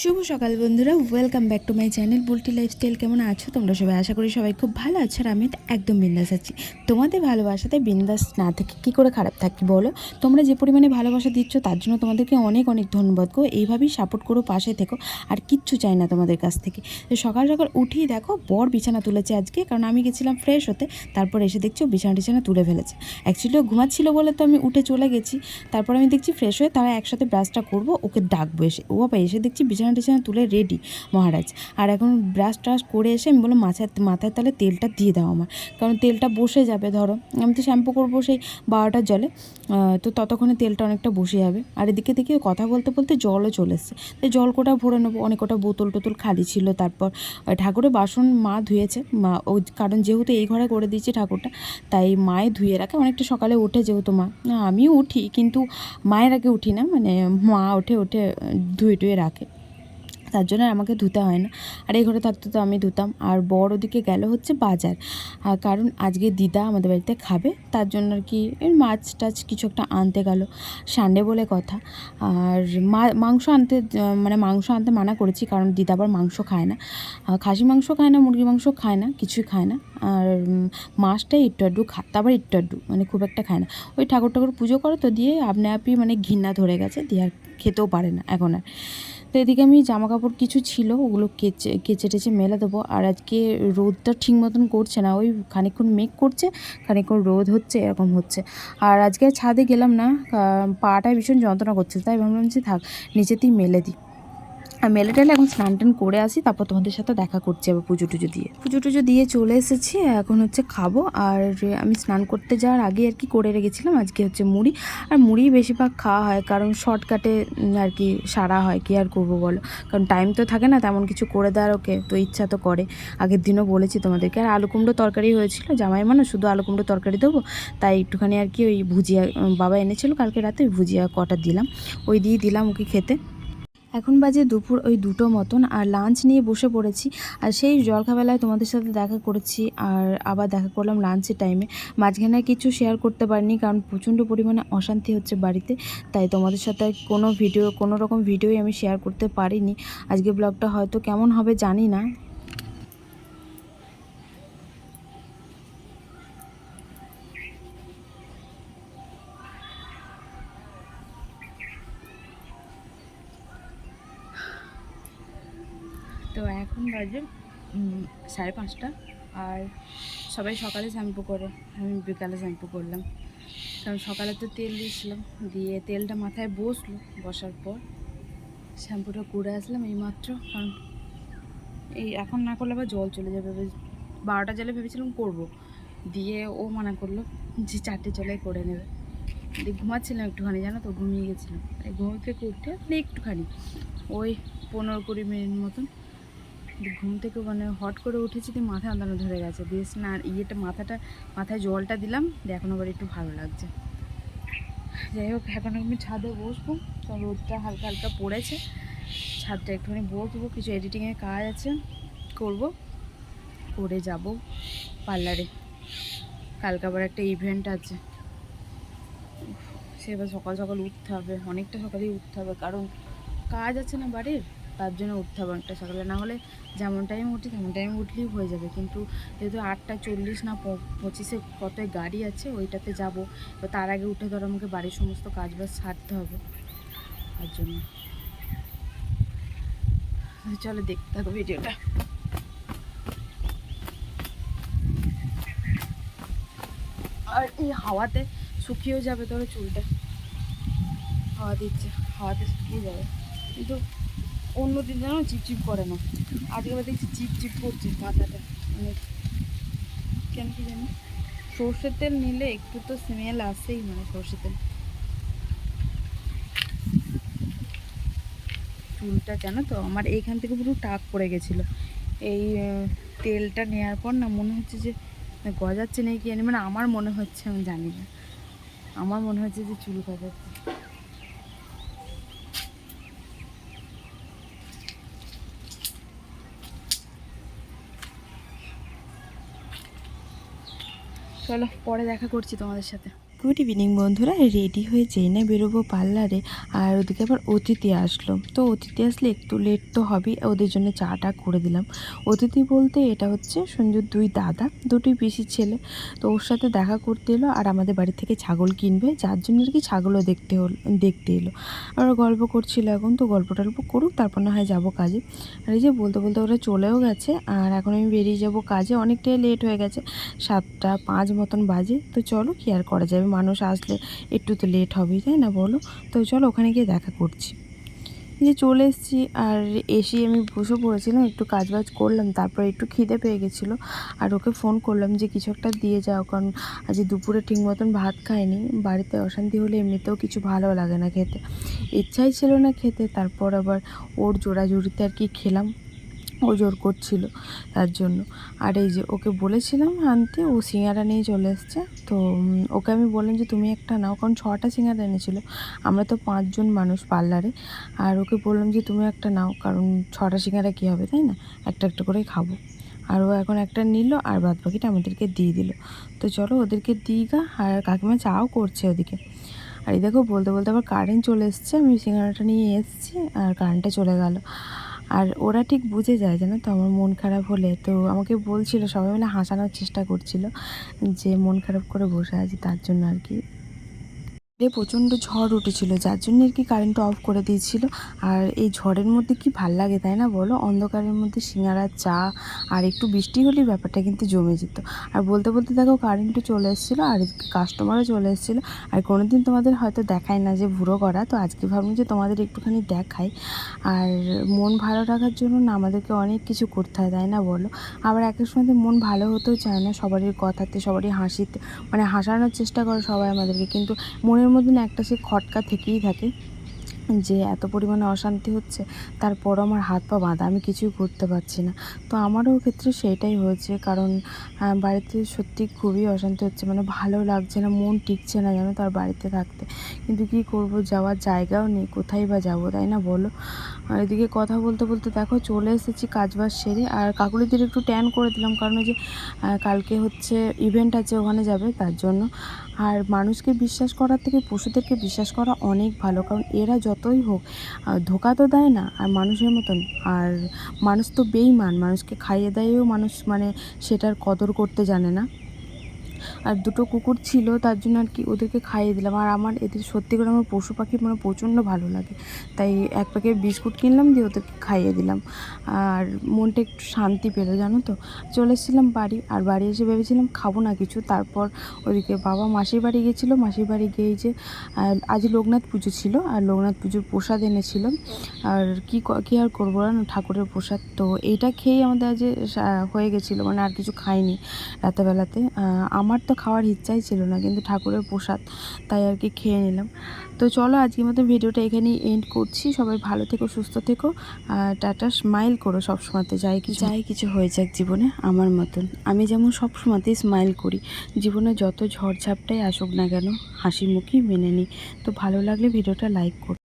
শুভ সকাল বন্ধুরা welcome back to my channel Bulti lifestyle কেমন আছো তোমরা সবাই? আশা করি সবাই খুব ভালো আছো আর আমি একদম বিন্দাস আছি। তোমাদের ভালোবাসাতে বিন্দাস না থেকে কী করে খারাপ থাকি বলো? তোমরা যে পরিমাণে ভালোবাসা দিচ্ছ, তার জন্য তোমাদেরকে অনেক অনেক ধন্যবাদ গো। এইভাবেই সাপোর্ট করো, পাশে থেকো, আর কিচ্ছু চাই না তোমাদের কাছ থেকে। তো সকাল সকাল উঠেই দেখো, বর বিছানা তুলেছে আজকে, কারণ আমি গেছিলাম ফ্রেশ হতে, তারপর এসে দেখছি ও বিছানা টিছানা তুলে ফেলেছে। অ্যাকচুয়ালি ও ঘুমাচ্ছিল বলে তো আমি উঠে চলে গেছি, তারপর আমি দেখছি ফ্রেশ হয়ে তারা একসাথে ব্রাশটা করব, ওকে ডাকবো এসে। ও বাবা এসে দেখছি বিছানা টিছানা তুলে রেডি মহারাজ। আর এখন ব্রাশ ট্রাশ করে এসে আমি বললাম, মাথায় মাথায় তাহলে তেলটা দিয়ে দাও আমার কারণ তেলটা বসে যাবে, ধরো। আমি তো শ্যাম্পু করব সেই বারোটার জলে। তো ততক্ষণে তেলটা অনেকটা বসে যাবে। আর এদিকে দেখি কথা বলতে বলতে জলও চলে এসছে। তো জল কোটা ভরে নেব? অনেক কটা বোতল টোতল খালি ছিল তারপর। ঠাকুরের বাসন মা ধুয়েছে। মা, ও কারণ যেহেতু এই ঘরে করে দিয়েছি ঠাকুরটা, তাই মায়ে ধুয়ে রাখে। অনেকটা সকালে ওঠে যেহেতু মা। আমিও উঠি, কিন্তু মায়ের আগে উঠি না। মানে মা ওঠে ওঠে, ধুয়ে টুয়ে রাখে। তার জন্য আমাকে ধুতে হয় না। আর এই ঘরে থাকতে তো আমি ধুতাম। আর বড় ওদিকে গেল হচ্ছে বাজার। কারণ আজকে দিদা আমাদের বাড়িতে খাবে, তার জন্য আর কি মাছ টাছ কিছু একটা আনতে গেল। সানডে বলে কথা। আর মাংস আনতে মানে মাংস আনতে মানা করেছি, কারণ দিদা আবার মাংস খায় না। খাসি মাংস খায় না মুরগি মাংস খায় না, কিছুই খায় না। আর মাছটাই একটু আড্ডু খা, তারপর একটু আড্ডু মানে খুব একটা খায় না। ওই ঠাকুর ঠাকুর পুজো করে তো দিয়ে আপনি আপনি মানে ঘৃণা ধরে গেছে, দিয়ে আর খেতেও পারে না, এখন আর। তো এদিকে আমি জামা কাপড় কিছু ছিল, ওগুলো কেচে কেচে টেচে মেলে দেবো। আর আজকে রোদটা ঠিক মতন করছে না, ওই খানিকক্ষণ মেঘ করছে, খানিকক্ষণ রোদ হচ্ছে, এরকম হচ্ছে। আর আজকে ছাদে গেলাম না পাটায় ভীষণ যন্ত্রণা করছে, তাই ভাবলাম যে থাক, নিচেতেই মেলে দিই। আর মেলে টেলে এখন স্নান টান করে আসি, তারপর তোমাদের সাথে দেখা করছি আবার পুজো টুজো দিয়ে। পুজো টুজো দিয়ে চলে এসেছি, এখন হচ্ছে খাব। আর আমি স্নান করতে যাওয়ার আগে আর কি করে রেখেছিলাম, আজকে হচ্ছে মুড়ি। আর মুড়ি বেশিরভাগ খাওয়া হয়, কারণ শর্টকাটে আর কি সারা হয়, কি আর করব বলো? কারণ টাইম তো থাকে না, তেমন কিছু করে দেওয়ার ওকে, তো ইচ্ছা তো করে। আগের দিনও বলেছি তোমাদেরকে, আর আলু কুমড়ো তরকারি হয়েছিল, জামাই মানুষ শুধু আলু কুমড়ো তরকারি দেবো। তাই একটুখানি আর কি ওই ভুজিয়া বাবা এনেছিল, কালকে রাতে ভুজিয়া কটা দিলাম। ওই দিয়ে দিলাম ওকে খেতে। এখন বাজে দুপুর ওই দুটো মতন, আর লাঞ্চ নিয়ে বসে পড়েছি। আর সেই জলখাবেলায় তোমাদের সাথে দেখা করেছি, আর আবার দেখা করলাম লাঞ্চের টাইমে মাঝখানে কিছু শেয়ার করতে পারিনি, কারণ প্রচণ্ড পরিমাণে অশান্তি হচ্ছে বাড়িতে। তাই তোমাদের সাথে কোনো ভিডিও কোনো রকম ভিডিওই আমি শেয়ার করতে পারিনি। আজকে ব্লগটা হয়তো কেমন হবে জানি না। তো এখন বাজে সাড়ে পাঁচটা। আর সবাই সকালে শ্যাম্পু করে, আমি বিকালে শ্যাম্পু করলাম। কারণ সকালে তো তেল দিয়েছিলাম, দিয়ে তেলটা মাথায় বসল, বসার পর শ্যাম্পুটা করে আসলাম এইমাত্র, কারণ এই এখন না করলে আবার জল চলে যাবে। বারোটা জলে ভেবেছিলাম করব। দিয়ে ও মানা করল যে চারটে জলে করে নেবে। দিয়ে ঘুমাচ্ছিলাম একটুখানি, জানো তো? ঘুমিয়ে গেছিলাম। এই ঘুম থেকে উঠে একটুখানি, ওই পনেরো কুড়ি মিনিট মতন ঘুম থেকে মানে হট করে উঠেছি দিয়ে মাথা আন্দানো ধরে গেছে। দিয়ে স্নান ইয়েটা মাথাটা মাথায় জলটা দিলাম দিয়ে এখন আবার একটু ভালো লাগছে। যাই হোক এখন আমি ছাদে বসবো। কারণ রোদটা হালকা হালকা পড়েছে। ছাদটা একটুখানি বসবো কিছু এডিটিংয়ের কাজ আছে। করব। করে যাব পার্লারে। কালকে আবার একটা ইভেন্ট আছে। উফ, সে সকাল সকাল উঠতে হবে। অনেকটা সকালেই উঠতে হবে। কারণ কাজ আছে না বাড়ির? তার জন্য উঠতে হবে অনেকটা সকালে। না হলে যেমন টাইম উঠি তেমন টাইম উঠলেই হয়ে যাবে। কিন্তু যেহেতু আটটা চল্লিশ না পঁচিশে কত গাড়ি আছে, ওইটাতে যাব। তো তার আগে উঠে ধরো আমাকে বাড়ির সমস্ত কাজ বাজ সারতে হবে। তার জন্য। চলো দেখতে থাকো ভিডিওটা। আর এই হাওয়াতে শুকিয়েও যাবে ধরো চুলটা। হাওয়া দিচ্ছে, হাওয়াতে শুকিয়ে যাবে। কিন্তু অন্য দিন যেন চিপচিপ করে না। আজকে আবার দেখছি চিপচিপ করছে মাথাটা। মানে কেন কি জানি? সর্ষের তেল নিলে একটু তো স্মেল আসেই মানে সর্ষের তেল। চুলটা জানো তো, আমার এইখান থেকে পুরো টাক পড়ে গেছিল। এই তেলটা নেওয়ার পর না মনে হচ্ছে যে গজাচ্ছে নাকি মানে আমার মনে হচ্ছে, আমি জানি না। আমার মনে হচ্ছে যে চুল গজাচ্ছে। চলো পরে দেখা করছি তোমাদের সাথে। গুড ইভিনিং বন্ধুরা, রেডি হয়ে যেই না বেরোবো পার্লারে। আর ওদিকে আবার অতিথি আসলো। তো অতিথি আসলে একটু লেট তো হবেই, ওদের জন্য চাটা করে দিলাম। অতিথি বলতে এটা হচ্ছে সঞ্জুর দুই দাদা, দুটোই বেশি ছেলে। তো ওর সাথে দেখা করতে এলো আর আমাদের বাড়ি থেকে ছাগল কিনবে, যার জন্য আর কি ছাগলও দেখতে হল, দেখতে এলো। আর ওরা গল্প করছিল এখন, তো গল্প টল্প করুক, তারপর না হয় যাব কাজে। আর এই যে বলতে বলতে ওরা চলেও গেছে, আর এখন আমি বেরিয়ে যাব কাজে, অনেকটাই লেট হয়ে গেছে, সাতটা পাঁচ মতন বাজে। তো চলো কি আর করা যাবে? মানুষ আসলে একটু তো লেট হবেই তাই না বলো? তো চলো ওখানে গিয়ে দেখা করছি। যে চলে এসেছি আর এসে আমি বসে পড়েছিলাম, একটু কাজ বাজ করলাম, তারপর একটু খিদে পেয়ে গেছিল। আর ওকে ফোন করলাম যে কিছু একটা দিয়ে যাও, কারণ আজ দুপুরে ঠিক মতন ভাত খায়নি বাড়িতে অশান্তি হলে এমনিতেও কিছু ভালো লাগে না খেতে। ইচ্ছাই ছিল না খেতে, তারপর আবার ওর জোড়াজুড়িতে আর কি খেলাম। ও জোর করছিল তার জন্য। আর এই যে ওকে বলেছিলাম আনতে, ও সিঙ্গারা নিয়ে চলে এসছে। তো ওকে আমি বললাম যে, তুমি একটা নাও, কারণ ছটা সিঙ্গারা এনেছিলো। আমরা তো পাঁচজন মানুষ পার্লারে। আর ওকে বললাম যে, তুমি একটা নাও, কারণ ছটা সিঙ্গারা কী হবে, তাই না? একটা একটা করেই খাব। আর ও এখন একটা নিল, আর বাদ বাকিটা আমাদেরকে দিয়ে দিল। তো চলো ওদেরকে দিই গা, আর কাকিমা চাও করছে ওদিকে। আর এই দেখো, বলতে বলতে আবার কারেন্ট চলে এসছে। আমি সিঙ্গারাটা নিয়ে এসেছি, আর কারেন্টটা চলে গেল। আর ওরা ঠিক বুঝে যায়, জানো তো? আমার মন খারাপ হলে তো আমাকে বলছিল, সবাই মিলে হাসানোর চেষ্টা করছিল যে মন খারাপ করে বসে আছি তার জন্য আর কি। বাইরে প্রচণ্ড ঝড় উঠেছিল, যার জন্য আর কি কারেন্টটা অফ করে দিয়েছিল। আর এই ঝড়ের মধ্যে কি ভালো লাগে তাই না বলো? অন্ধকারের মধ্যে সিঙ্গারা, চা আর একটু বৃষ্টি হলেই ব্যাপারটা কিন্তু জমে যেত। আর বলতে বলতে দেখো কারেন্টও চলে এসেছিল আর কাস্টমারও চলে এসেছিল। আর কোনো দিন তোমাদের হয়তো দেখায় না যে ভুরো করা, তো আজকে ভাবলাম যে তোমাদের একটুখানি দেখাই। আর মন ভালো রাখার জন্য না আমাদেরকে অনেক কিছু করতে হয় তাই না বলো? আবার এক এক সময় মন ভালো হতেও চায় না, সবারই কথাতে, সবারই হাসিতে। মানে হাসানোর চেষ্টা করে সবাই আমাদেরকে, কিন্তু মনের মধ্যে না একটা সে খটকা থেকেই থাকে যে এত পরিমাণে অশান্তি হচ্ছে, তারপরও আমার হাত পা বাঁধা, আমি কিছুই করতে পারছি না। তো আমারও ক্ষেত্রে সেটাই হয়েছে, কারণ বাড়িতে সত্যি খুবই অশান্তি হচ্ছে মানে ভালো লাগছে না, মন টিকছে না যেন তার বাড়িতে থাকতে। কিন্তু কি করব, যাওয়ার জায়গাও নেই, কোথায় বা যাব, তাই না বলো? এদিকে কথা বলতে বলতে দেখো, চলে এসেছি কাজবাজ সেরে, আর কাকুলিদের একটু ট্যান করে দিলাম, কারণ ওই যে কালকে হচ্ছে ইভেন্ট আছে, ওখানে যাবে, তার জন্য। আর মানুষকে বিশ্বাস করার থেকে পশুদেরকে বিশ্বাস করা অনেক ভালো, কারণ এরা যতই হোক ধোকা তো দেয় না, আর মানুষের মতন। আর মানুষ তো বেইমান মানুষকে খাইয়ে দেয়ও মানুষ মানে সেটার কদর করতে জানে না। আর দুটো কুকুর ছিল তার জন্য আর কি ওদেরকে খাইয়ে দিলাম। আর আমার এদের সত্যি করে আমার পশু পাখি মানে প্রচণ্ড ভালো লাগে। তাই এক প্যাকেট বিস্কুট কিনলাম দিয়ে ওদেরকে খাইয়ে দিলাম। আর মনটা একটু শান্তি পেল জানো তো? চলে এসেছিলাম বাড়ি আর বাড়ি এসে ভেবেছিলাম খাব না কিছু। তারপর ওদিকে বাবা মাসির বাড়ি গেছিল। মাসির বাড়ি গিয়ে যে আজ লোকনাথ পুজো ছিল আর লোকনাথ পুজোর প্রসাদ এনেছিলাম আর কি ক- আর করব না ঠাকুরের প্রসাদ। তো এইটা খেয়েই আমাদের আজ হয়ে গেছিল মানে আর কিছু খাইনি রাতেবেলাতে আহ, আমার তো খাওয়ার ইচ্ছাই ছিল না, কিন্তু ঠাকুরের প্রসাদ তাই আর কি খেয়ে নিলাম। তো চলো আজকের মতো ভিডিওটা এখানেই এন্ড করছি। সবাই ভালো থেকো, সুস্থ থেকো, আর টাটা স্মাইল করো সবসময়তে, যাই কিছু যাই কিছু হয়ে যাক জীবনে, আমার মতন। আমি যেমন সবসময়তেই স্মাইল করি, জীবনে যত ঝড় ঝাপটাই আসুক না কেন হাসি মুখই মেনে নিই। তো ভালো লাগলে ভিডিওটা লাইক করো।